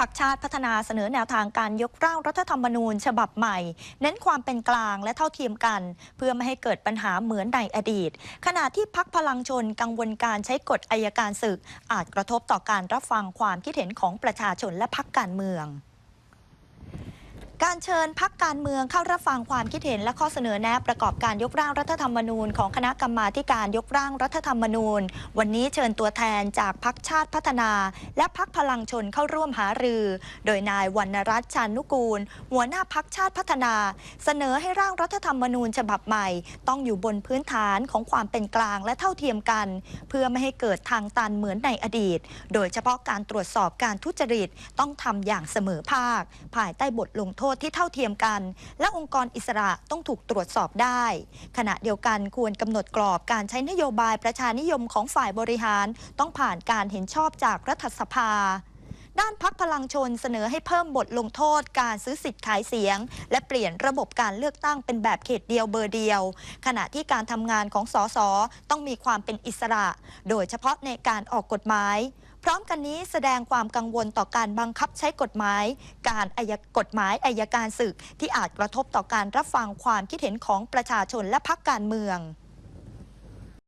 พักชาติพัฒนาเสนอแนวทางการยกร่างรัฐธรรมนูญ ฉบับใหม่ เน้นความเป็นกลางและเท่าเทียมกัน เพื่อไม่ให้เกิดปัญหาเหมือนในอดีต ขณะที่พักพลังชนกังวลการใช้กฎอายการศึก อาจกระทบต่อการรับฟังความคิดเห็นของประชาชนและพักการเมือง การเชิญพักการเมืองเข้ารับฟังความคิดเห็นและข้อเสนอแนะประกอบการยกร่างรัฐธรรมนูญของคณะกรรมาการยกร่างรัฐธรรมนูญ วันนี้เชิญตัวแทนจากพักชาติพัฒนา และพักพลังชนเข้าร่วมหารือ โดยนายวรรณรัตน์ชานุกูล หัวหน้าพักชาติพัฒนา เสนอให้ร่างรัฐธรรมนูญฉบับใหม่ ต้องอยู่บนพื้นฐานของความเป็นกลางและเท่าเทียมกัน เพื่อไม่ให้เกิดทางตันเหมือนในอดีต โดยเฉพาะการตรวจสอบการทุจริตต้องทำอย่างเสมอภาค ภายใต้บทลงโทษษที่เท่าเทียมกัน และองค์กรอิสระต้องถูกตรวจสอบได้ ขณะเดียวกันควรกำหนดกรอบการใช้นโยบายประชานิยมของฝ่ายบริหาร ต้องผ่านการเห็นชอบจากรัฐสภา ด้านพักพลังชนเสนอให้เพิ่มบทลงโทษการซื้อสิทธิ์ขายเสียง และเปลี่ยนระบบการเลือกตั้งเป็นแบบเขตเดียวเบอร์เดียว ขณะที่การทำงานของสสต้องมีความเป็นอิสระ โดยเฉพาะในการออกกฎหมายพร้อมกันนี้แสดงความกังวลต่อการบังคับใช้กฎหมาย การอายกฎหมายอายการศึกที่อาจกระทบต่อการรับฟังความคิดเห็นของประชาชนและพักการเมือง